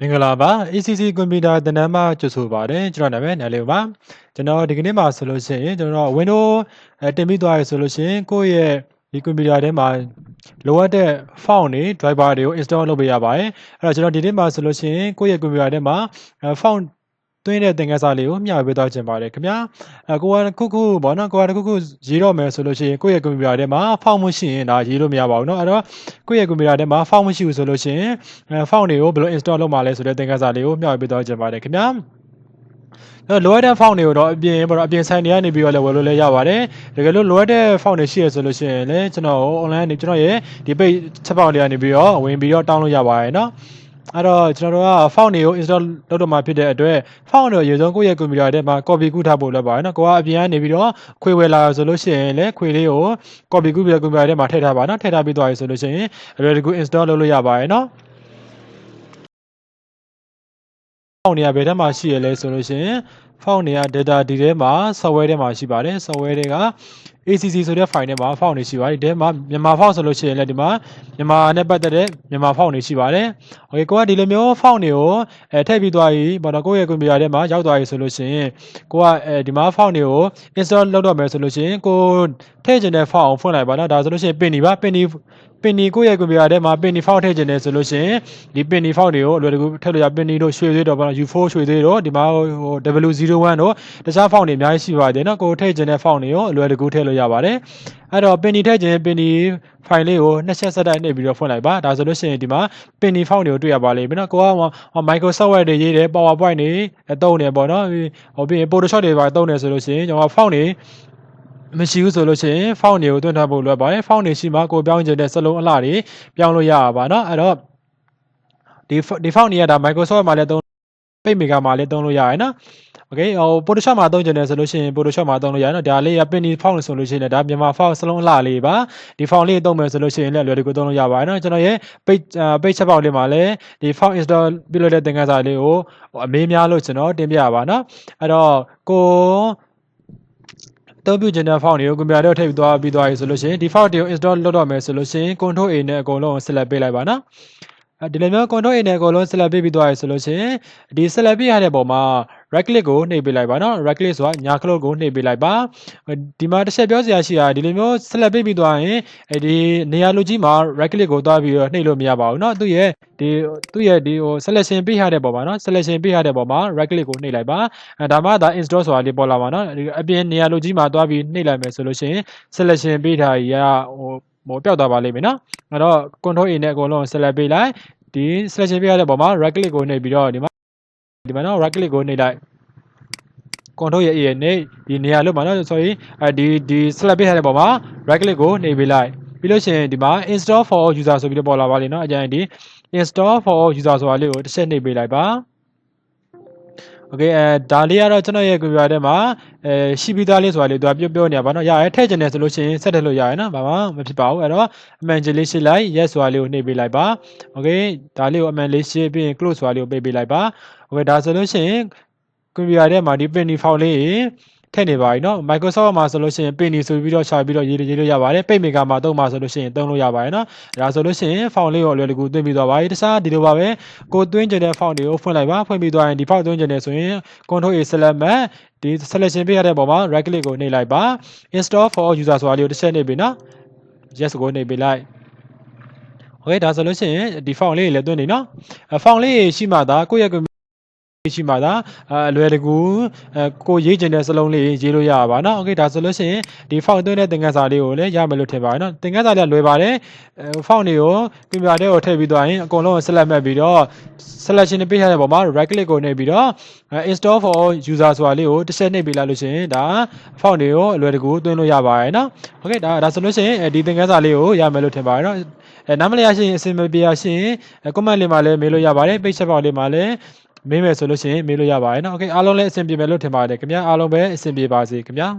မင်္ဂလာပါ ACC ကွန်ပျူတာသင်တန်းမှာကြိုဆိုပါတယ်ကျွန်တော်နာမည်နယ်လေးပါကျွန်တော်ဒီကနေ့မှာဆိုလို့ရှိရင်ကျွန်တော် Windows အဲတင်ပြီးသွားရဆိုလို့ရှိရင်ကိုယ့်ရဲ့ဒီကွန်ပျူတာထဲမှာလိုအပ်တဲ့ font တွေ driver တွေကို install လုပ်ပေးရပါတယ်အဲ့တော့ကျွန်တော်ဒီနေ့မှာဆိုလို့ရှိရင်ကိုယ့်ရဲ့ကွန်ပျူတာထဲမှာ font သွင်းတဲ့သင်ခန်းစာလေးကိုမျှဝေပေးသွားခြင်းပါတယ်ခင်ဗျာအကိုကခုခုပေါ့နော်ကိုကခုခုရေးတော့မယ်ဆိုလို့ရှိရင်ကိုယ့်ရဲ့ကွန်ပျူတာထဲမှာဖောက်မရှိရင်ဒါရေးလို့မရပါဘူးเนาะအဲ့တော့ကိုယ့်ရဲ့ကွန်ပျူတာထဲမှာဖောက်မရှိဘူးဆိုလို့ရှိရင်အဲဖောက်တွေကိုဘယ်လို install လုပ်မှာလဲဆိုတဲ့သင်ခန်းစာလေးကိုမျှဝေပေးသွားခြင်းပါတယ်ခင်ဗျာအဲ့လိုအပ်တဲ့ font တွေကိုတော့အပြင်ပေါ့နော်အပြင်ဆိုင်တွေကနေပြီးတော့လည်းဝယ်လို့လည်းရပါတယ်တကယ်လို့လိုအပ်တဲ့ font တွေရှိရဆိုလို့ရှိရင်လည်းကျွန်တော် online နေကျွန်တော်ရဲ့ဒီ page ချက်ပေါက်တွေကနေပြီးတော့ဝင်ပြီးတော့ download လို့ရပါတယ်เนาะ အဲ့တော့ကျွန်တော်တို့က font တွေကို install လုပ်တော့မှာဖြစ်တဲ့အတွက် font တွေကိုရေစုံကိုယ့်ရဲ့ကွန်ပျူတာထဲမှာ copy ကူးထားဖို့လုပ်ပါတယ်နော်ကိုကအပြင်ကနေပြီးတော့ခွေဝယ်လာဆိုလို့ရှိရင်လည်းခွေလေးကို copy ကူးပြီးတော့ကွန်ပျူတာထဲမှာထည့်ထားပါနော်ထည့်ထားပြီးသွားပြီဆိုလို့ရှိရင်အလွယ်တကူ install လုပ်လို့ရပါတယ်နော် font တွေကဘယ်ထဲမှာရှိရလဲဆိုလို့ရှိရင် font တွေက data ဒီထဲမှာ software ထဲမှာရှိပါတယ် software တွေက ACC ဆိုတဲ့ file ထဲမှာ font တွေရှိပါတယ်ဒီထဲမှာမြန်မာ font ဆိုလို့ရှိရင်လည်းဒီမှာမြန်မာနဲ့ပတ်သက်တဲ့မြန်မာ font တွေရှိပါတယ်။ Okay ကိုကဒီလိုမျိုး font တွေကိုအဲထည့်ပြီးသွားပြီဘာတော့ကိုယ့်ရဲ့ကွန်ပျူတာထဲမှာရောက်သွားပြီဆိုလို့ရှိရင်ကိုကအဲဒီမှာ font တွေကို install လုပ်တော့မယ်ဆိုလို့ရှိရင်ကိုထည့်ချင်တဲ့ font အောင်ဖွင့်လိုက်ပါနော်ဒါဆိုလို့ရှိရင် penny ပါ penny ပင်နီကိုယ့်ရဲ့ကွန်ပျူတာထဲမှာပင်နီဖောက်ထည့်ခြင်းတယ်ဆိုလို့ရှိရင်ဒီပင်နီဖောက်တွေကိုအလွယ်တကူထည့်လို့ရပင်နီတို့ရွှေသေးတော့ပေါ့နော် U4 ရွှေသေးတို့ဒီမှာဟို01တို့တခြားဖောင့်တွေအများကြီးရှိပါတယ်နော်ကိုထည့်ခြင်းတဲ့ဖောင့်တွေရောအလွယ်တကူထည့်လို့ရပါတယ်အဲ့တော့ပင်ဒီထည့်ခြင်းပင်ဒီ file လေးကိုနှစ်ချက်ဆက်တိုက်နှိပ်ပြီးတော့ဖွင့်လိုက်ပါဒါဆိုလို့ရှိရင်ဒီမှာပင်ဒီ font တွေကိုတွေ့ရပါလိမ့်မယ်နော်ကိုက Microsoft Word တွေရေးတယ် PowerPoint တွေအသုံးတယ်ပေါ့နော်ဟိုပြီးရင် Photoshop တွေပါအသုံးတယ်ဆိုလို့ရှိရင်ကျွန်တော် font တွေမရှိဘူးဆိုလို့ရှိရင် font တွေကိုတွန်းထားဖို့လိုအပ်ပါတယ် font တွေရှိမှကိုပြောင်းချင်တဲ့စလုံးအလှတွေပြောင်းလို့ရပါပါနော်အဲ့တော့ဒီဒီ font တွေကဒါ Microsoft မှာလည်း ပိတ်မေကမှာလည်းသုံးလို့ရရနော် okay ဟို photoshop မှာသုံးကြတယ်ဆိုလို့ရှိရင် photoshop မှာသုံးလို့ရရနော်ဒါလေးက penny font ဆိုလို့ရှိရင်လည်းဒါမြန်မာ font စလုံးလှလေးပါဒီ font လေးသုံးမယ်ဆိုလို့ရှိရင်လည်းလွယ်တကူသုံးလို့ရပါတယ်နော်ကျွန်တော်ရဲ့ page page ချက်ပေါက်လေးမှာလည်းဒီ font install ပြုလုပ်တဲ့သင်ခန်းစာလေးကိုအမေးများလို့ကျွန်တော်တင်ပြရပါနော်အဲ့တော့ကိုတော့ပြုကျင်တဲ့ font တွေကိုကွန်ပျူတာထဲထည့်သွားပြီးသွားပြီဆိုလို့ရှိရင်ဒီ font တွေကို install လုပ်တော့မယ်ဆိုလို့ရှိရင် control A နဲ့အကုန်လုံးကို select ပေးလိုက်ပါနော် ဒီလိုမျိုး control a နဲ့ကိုလုံး select ပြီးသွားရဆိုလို့ရှိရင်ဒီ select ပြရတဲ့ပုံမှာ right click ကိုနှိပ်ပေးလိုက်ပါနော် right click ဆိုတာညာကလုတ်ကိုနှိပ်ပေးလိုက်ပါဒီမှာတစ်ချက်ပြောစရာရှိတာဒီလိုမျိုး select ပြီးသွားရင်အဲဒီနေရာလိုကြီးမှာ right click ကိုသွားပြီးတော့နှိပ်လို့မရပါဘူးနော်သူ့ရဲ့ဒီသူ့ရဲ့ဒီဟို selection ပေးရတဲ့ပုံမှာနော် selection ပေးရတဲ့ပုံမှာ right click ကိုနှိပ်လိုက်ပါဒါမှသာ install ဆိုတာလေးပေါ်လာပါနော်အပြင်နေရာလိုကြီးမှာသွားပြီးနှိပ်လိုက်မယ်ဆိုလို့ရှိရင် selection ပေးထားရဟိုဟိုပျောက်သွားပါလိမ့်မယ်နော် အဲ့တော့ control A နဲ့အကုန်လုံး select ပေးလိုက်ဒီ selection ပေးရတဲ့ပုံမှာ right click ကိုနှိပ်ပြီးတော့ဒီမှာဒီမှာနော် right click ကိုနှိပ်လိုက် control ရဲ့ A ရဲ့နှိပ်ဒီနေရာလို့မှာနော် sorry အဲဒီဒီ select ပေးရတဲ့ပုံမှာ right click ကိုနှိပ်ပေးလိုက်ပြီးလို့ရှိရင်ဒီမှာ install for user ဆိုပြီးတော့ပေါ်လာပါလိမ့်နော်အကြံဒီ install for user ဆိုတာလေးကိုတစ်ချက်နှိပ်ပေးလိုက်ပါ okay အဲဒါလေးကတော့ကျွန်တော်ရဲ့ computer ထဲမှာအဲရှိပြီးသားလေးဆိုတာလေးသူကပြောပြောနေတာဗောနော်ရရဲထည့်ကျင်တယ်ဆိုလို့ရှိရင်ဆက်ထည့်လို့ရရဲနော်ဘာမှမဖြစ်ပါဘူးအဲ့တော့အမှန်ကြီးလေးရှိလိုက် yes ဆိုတာလေးကိုနှိပ်ပေးလိုက်ပါ okay ဒါလေးကိုအမှန်လေးရှိပြီးရင် close ဆိုတာလေးကိုပိတ်ပေးလိုက်ပါ okay ဒါဆိုလို့ရှိရင် computer ထဲမှာဒီ print default လေး ထည့်နေပါပြီเนาะ Microsoft မှာဆိုလို့ရှိရင် penny ဆိုပြီးတော့ရှာပြီးတော့ရေးရေးလို့ရပါတယ် Paint Maker မှာသုံးမှာဆိုလို့ရှိရင်သုံးလို့ရပါတယ်เนาะဒါဆိုလို့ရှိရင် file လေးကိုအလွယ်တကူသွင်းပြီးသွားပါပြီတခြားဒီလိုပါပဲကိုသွင်းကျင်တဲ့ file တွေကိုဖွင့်လိုက်ပါဖွင့်ပြီးသွားရင်ဒီ file သွင်းကျင်တယ်ဆိုရင် Control A select မဲ့ဒီ selection ပေးရတဲ့ပုံမှာ right click ကိုနှိပ်လိုက်ပါ install for user ဆိုတာလေးကိုတစ်ချက်နှိပ်ပြီเนาะ yes ကိုနှိပ်ပေးလိုက်โอเคဒါဆိုလို့ရှိရင်ဒီ file လေးတွေလည်းသွင်းနေเนาะ file လေးရှိမှသာကိုယ့်ရဲ့ ရှိမှသာအလွယ်တကူကိုရေးကျင်တဲ့စလုံးလေးရေးလို့ရပါနော်။ Okay ဒါဆိုလို့ရှိရင်ဒီ font သွင်းတဲ့သင်ခန်းစာလေးကိုလည်းရမယ်လို့ထင်ပါတယ်နော်။သင်ခန်းစာလေးလွယ်ပါတယ်။ font တွေကိုကွန်ပျူတာထဲကိုထည့်ပြီးသွားရင်အကုန်လုံးကို select မှတ်ပြီးတော့ selection တွေပေးထားတဲ့ပုံမှာ right click ကိုနှိပ်ပြီးတော့ install for user ဆိုတာလေးကိုတစ်ချက်နှိပ်ပေးလိုက်လို့ရှိရင်ဒါ font တွေကိုအလွယ်တကူသွင်းလို့ရပါတယ်နော်။ Okay ဒါဒါဆိုလို့ရှိရင်ဒီသင်ခန်းစာလေးကိုရမယ်လို့ထင်ပါတယ်နော်။အဲနားမလည်ရရှိရင်အဆင်မပြေရရှိရင် comment လေးမှာလည်းမေးလို့ရပါတယ်။ page ချက်ပေါက်လေးမှာလည်း မေးမယ်ဆိုလို့ရှိရင်မေးလို့ရပါတယ်เนาะโอเคအားလုံးလည်းအဆင်ပြေမယ်လို့ထင်ပါတယ်ခင်ဗျာအားလုံးပဲအဆင်ပြေပါစေခင်ဗျာ